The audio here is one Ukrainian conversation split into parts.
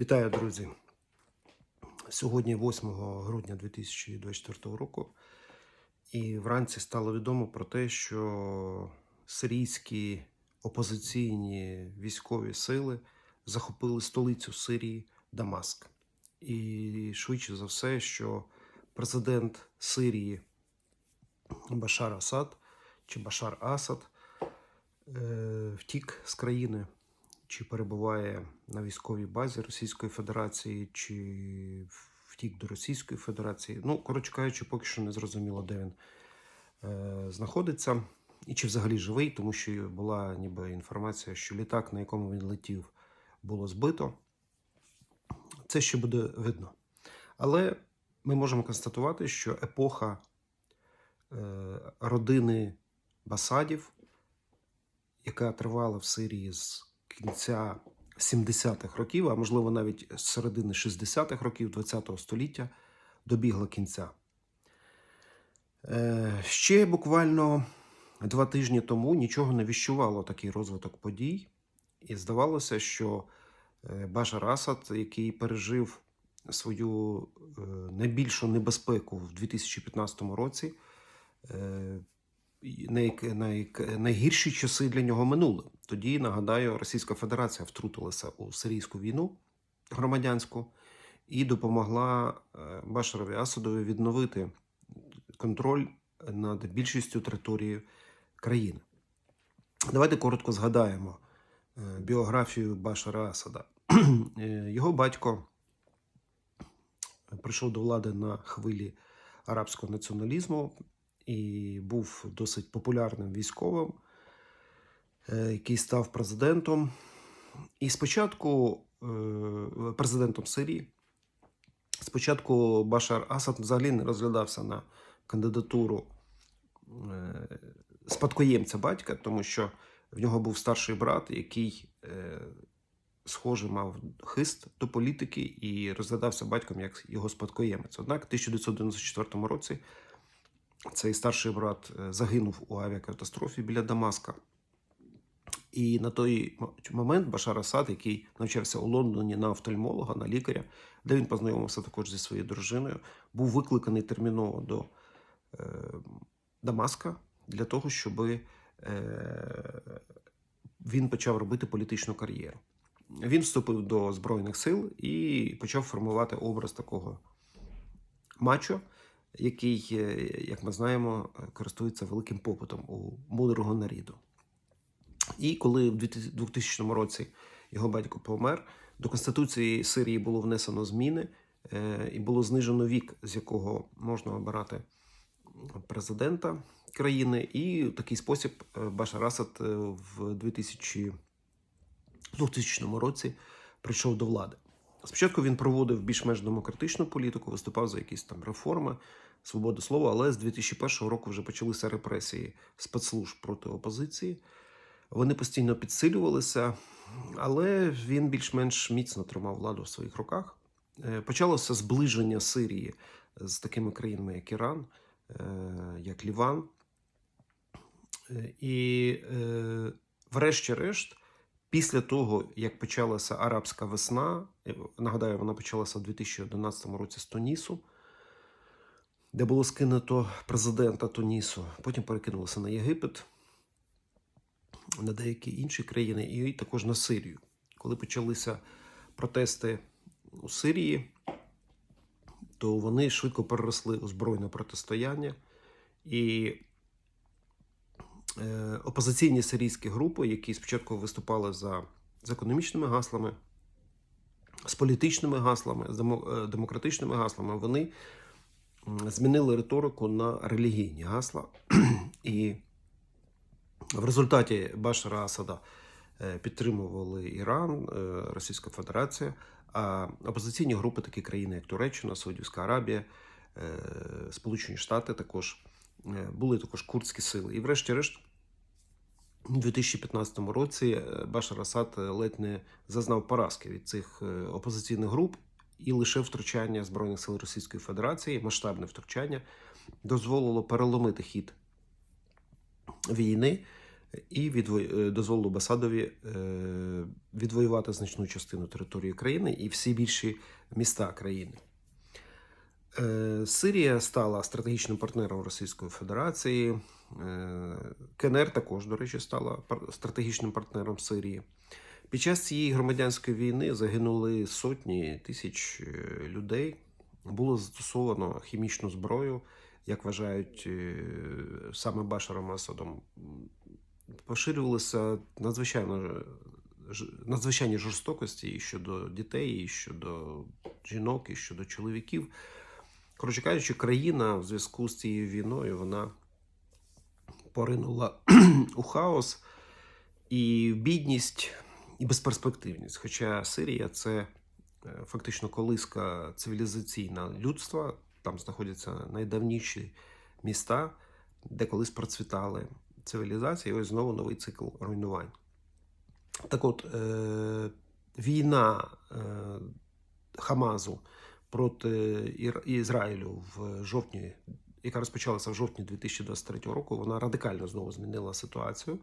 Вітаю, друзі! Сьогодні 8 грудня 2024 року, і вранці стало відомо про те, що сирійські опозиційні військові сили захопили столицю Сирії Дамаск. І швидше за все, що президент Сирії Башар Асад чи Башар Асад е, втік з країни чи перебуває на військовій базі Російської Федерації, чи втік до Російської Федерації. Ну, коротше кажучи, поки що не зрозуміло, де він е, знаходиться, і чи взагалі живий, тому що була ніби інформація, що літак, на якому він летів, було збито. Це ще буде видно. Але ми можемо констатувати, що епоха е, родини Басадів, яка тривала в Сирії з кінця 70-х років, а можливо навіть з середини 60-х років ХХ століття, добігла кінця. Е, Ще буквально два тижні тому нічого не віщувало такий розвиток подій, і здавалося, що е, Башар Асад, який пережив свою е, найбільшу небезпеку в 2015 році, най, най, найгірші часи для нього минули. Тоді, нагадаю, Російська Федерація втрутилася у сирійську війну громадянську і допомогла е, Башарові Асадові відновити контроль над більшістю території країни. Давайте коротко згадаємо е, біографію Башара Асада. Е, Його батько прийшов до влади на хвилі арабського націоналізму і був досить популярним військовим, е, який став президентом. І спочатку е, президентом Сирії. Спочатку Башар Асад взагалі не розглядався на кандидатуру е, спадкоємця батька, тому що в нього був старший брат, який, схоже, мав хист до політики і розглядався батьком як його спадкоємець. Однак, в 1994 році цей старший брат е, загинув у авіакатастрофі біля Дамаска. І на той момент Башар Асад, який навчався у Лондоні на офтальмолога, на лікаря, де він познайомився також зі своєю дружиною, був викликаний терміново до е, Дамаска для того, щоб е, він почав робити політичну кар'єру. Він вступив до Збройних сил і почав формувати образ такого мачо, який, е, як ми знаємо, користується великим попитом у мудрого наріду. І коли в 2000 році його батько помер, до Конституції Сирії було внесено зміни, е, і було знижено вік, з якого можна обирати президента країни. І в такий спосіб е, Башар Асад в 2000, 2000 році прийшов до влади. Спочатку він проводив більш-менш демократичну політику, виступав за якісь там реформи, свободу слова, але з 2001 року вже почалися репресії спецслужб проти опозиції. Вони постійно підсилювалися, але він більш-менш міцно тримав владу в своїх руках. Е, Почалося зближення Сирії з такими країнами, як Іран, е, як Ліван. Е, І, врешті-решт, після того, як почалася арабська весна, е, нагадаю, вона почалася в 2011 році з Тунісу, де було скинуто президента Тунісу, потім перекинулося на Єгипет на деякі інші країни, і також на Сирію. Коли почалися протести у Сирії, то вони швидко переросли у збройне протистояння, і опозиційні сирійські групи, які спочатку виступали за, з економічними гаслами, з політичними гаслами, з е, демократичними гаслами, вони змінили риторику на релігійні гасла. і в результаті Башара Асада е, підтримували Іран, е, Російська Федерація, а опозиційні групи, такі країни, як Туреччина, Саудівська Аравія, е, Сполучені Штати, також е, були також курдські сили. І, врешті-решт, у 2015 році е, Башар Асад е, ледь не зазнав поразки від цих е, опозиційних груп, і лише втручання Збройних сил Російської Федерації, масштабне втручання, дозволило переломити хід війни і відво- е, дозволило Басадові е, відвоювати значну частину території країни і всі більші міста країни. Е, Сирія стала стратегічним партнером Російської Федерації. Е, КНР також, до речі, стала стратегічним партнером Сирії. Під час цієї громадянської війни загинули сотні тисяч е, людей. Було застосовано хімічну зброю, як вважають саме Башаром Асадом. Поширювалися надзвичайно надзвичайні жорстокості і щодо дітей, і щодо жінок, і щодо чоловіків. Коротше кажучи, країна в зв'язку з цією війною вона поринула у хаос і бідність, і безперспективність. Хоча Сирія це е, фактично колиска цивілізаційна людства, там знаходяться найдавніші міста, де колись процвітали цивілізації, і ось знову новий цикл руйнувань. Так от, е, війна е, Хамазу проти Ізраїлю в жовтні, яка розпочалася в жовтні 2023 року, вона радикально знову змінила ситуацію,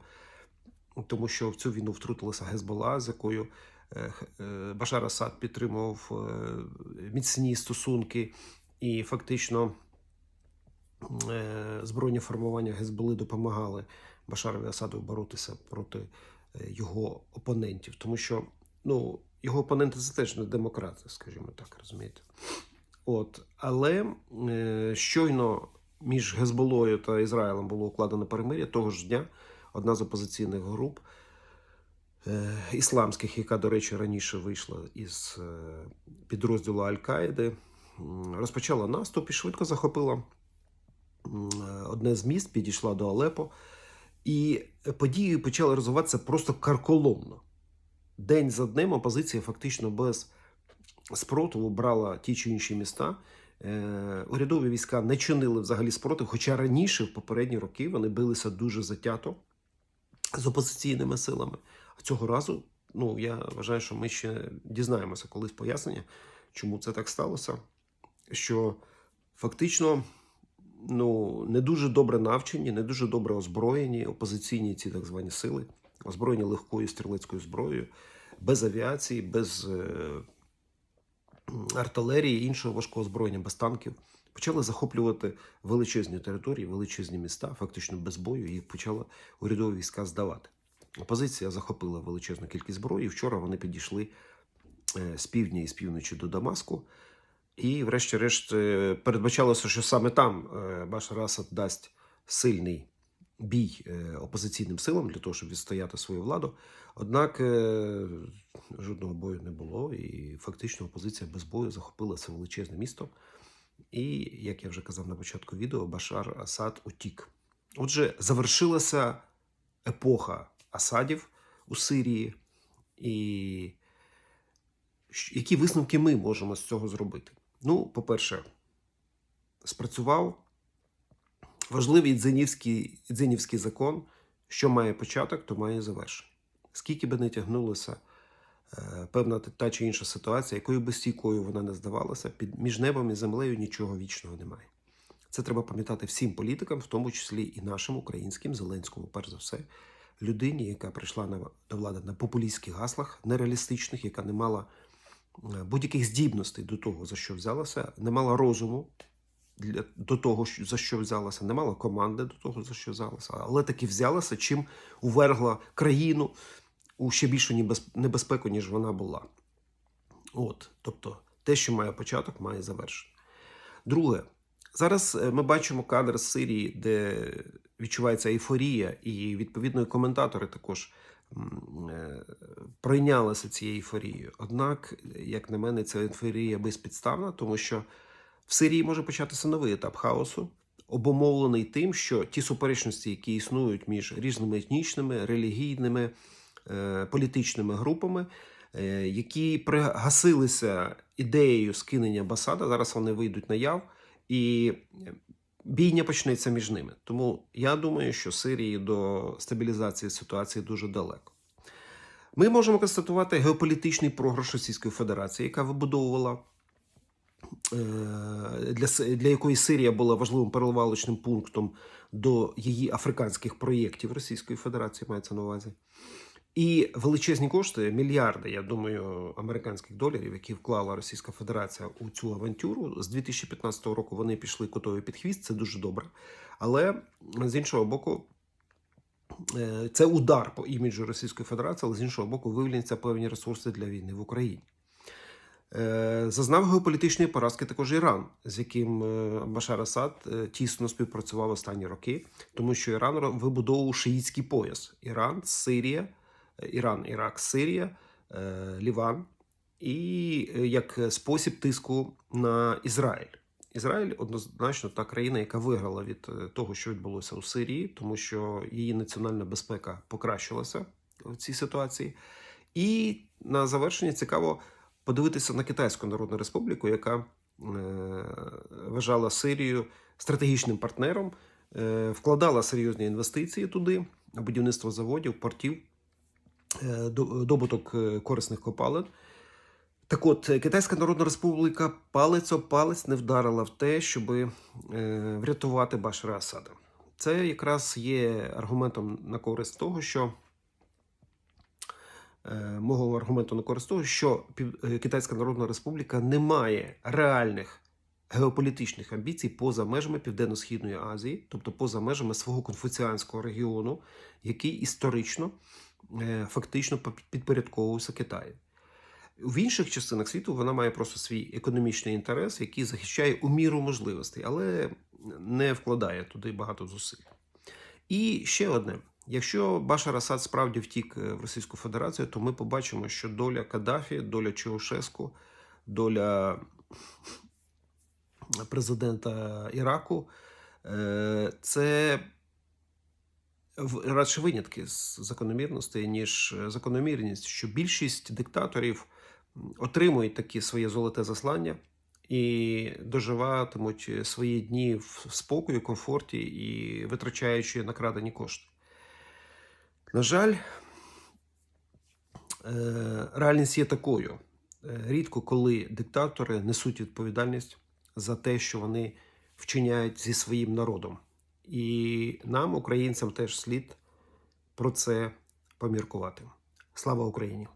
тому що в цю війну втрутилася Гезбола, з якою е, е, Башар Асад підтримував е, міцні стосунки, і фактично збройні формування Гезболи допомагали Башарові Асаду боротися проти його опонентів, тому що ну, його опоненти це теж не демократи, скажімо так, розумієте. От, але е, щойно між Гезболою та Ізраїлем було укладено перемир'я того ж дня. Одна з опозиційних груп е, ісламських, яка, до речі, раніше вийшла із е, підрозділу Аль-Каїди, розпочала наступ і швидко захопила е, одне з міст, підійшла до Алепо. І події почали розвиватися просто карколомно. День за днем опозиція фактично без спротиву брала ті чи інші міста. Е, урядові війська не чинили взагалі спротив, хоча раніше, в попередні роки, вони билися дуже затято з опозиційними силами. А цього разу, ну я вважаю, що ми ще дізнаємося колись пояснення, чому це так сталося. Що фактично ну, не дуже добре навчені, не дуже добре озброєні опозиційні ці так звані сили, озброєні легкою стрілецькою зброєю, без авіації, без е, артилерії, іншого важкого озброєння, без танків. Почали захоплювати величезні території, величезні міста, фактично без бою, їх почали урядові війська здавати. Опозиція захопила величезну кількість зброї. Вчора вони підійшли е, з півдня і з півночі до Дамаску. І, врешті-решт, е, передбачалося, що саме там Башар Асад дасть сильний бій е, опозиційним силам для того, щоб відстояти свою владу. Однак е, жодного бою не було, і фактично опозиція без бою захопила це величезне місто. І, як я вже казав на початку відео, Башар Асад утік. Отже, завершилася епоха Асадів у Сирії, і які висновки ми можемо з цього зробити? Ну, по-перше, спрацював важливий дзенівський, дзенівський закон, що має початок, то має завершення. Скільки би не тягнулося е, певна та чи інша ситуація, якою би стійкою вона не здавалася, під між небом і землею нічого вічного немає. Це треба пам'ятати всім політикам, в тому числі і нашим українським Зеленському, перш за все, людині, яка прийшла на, до влади на популістських гаслах, нереалістичних, яка не мала е, будь-яких здібностей до того, за що взялася, не мала розуму для, до того, за що взялася, не мала команди до того, за що взялася, але таки взялася, чим увергла країну у ще більшу небез- небезпеку, ніж вона була. От, тобто, те, що має початок, має завершення. Друге, зараз е, ми бачимо кадр з Сирії, де відчувається ейфорія, і відповідно і коментатори також е, прийнялися цією ейфорією. Однак, як на мене, ця ейфорія безпідставна, тому що в Сирії може початися новий етап хаосу, обумовлений тим, що ті суперечності, які існують між різними етнічними, релігійними, е, політичними групами, е, які пригасилися ідеєю скинення Басада, зараз вони вийдуть на яв, і бійня почнеться між ними. Тому я думаю, що Сирії до стабілізації ситуації дуже далеко. Ми можемо констатувати геополітичний програш Російської Федерації, яка вибудовувала для, С- для якої Сирія була важливим переливалочним пунктом до її африканських проєктів Російської Федерації, мається на увазі. І величезні кошти, мільярди, я думаю, американських доларів, які вклала Російська Федерація у цю авантюру. З 2015 року вони пішли котові під хвіст, це дуже добре. Але з іншого боку, е, це удар по іміджу Російської Федерації, але з іншого боку, вивільняться певні ресурси для війни в Україні. Е, Зазнав геополітичної поразки також Іран, з яким е, Башар Асад е, тісно співпрацював останні роки, тому що Іран вибудовував шиїтський пояс: Іран, Сирія, Іран, Ірак, Сирія, Ліван, і як спосіб тиску на Ізраїль. Ізраїль однозначно та країна, яка виграла від того, що відбулося у Сирії, тому що її національна безпека покращилася в цій ситуації. І на завершення цікаво подивитися на Китайську Народну Республіку, яка е, вважала Сирію стратегічним партнером, е, вкладала серйозні інвестиції туди, будівництво заводів, портів, е, добуток корисних копалин. Так от, Китайська Народна Республіка палець об палець не вдарила в те, щоб врятувати Башара Асада. Це якраз є аргументом на користь того, що мого аргументу на користь що е, Китайська Народна Республіка не має реальних геополітичних амбіцій поза межами Південно-Східної Азії, тобто поза межами свого конфуціанського регіону, який історично е, фактично підпорядковувався Китаю. В інших частинах світу вона має просто свій економічний інтерес, який захищає у міру можливостей, але не вкладає туди багато зусиль. І ще одне: якщо Башар Асад справді втік е, в Російську Федерацію, то ми побачимо, що доля Каддафі, доля Чаушеску, доля президента Іраку е, це радше винятки з закономірностей, ніж е, закономірність, що більшість диктаторів отримують такі своє золоте заслання і доживатимуть свої дні в спокої, комфорті і витрачаючи накрадені кошти. На жаль, е, реальність є такою. Е, Рідко коли диктатори несуть відповідальність за те, що вони вчиняють зі своїм народом. І нам, українцям, теж слід про це поміркувати. Слава Україні!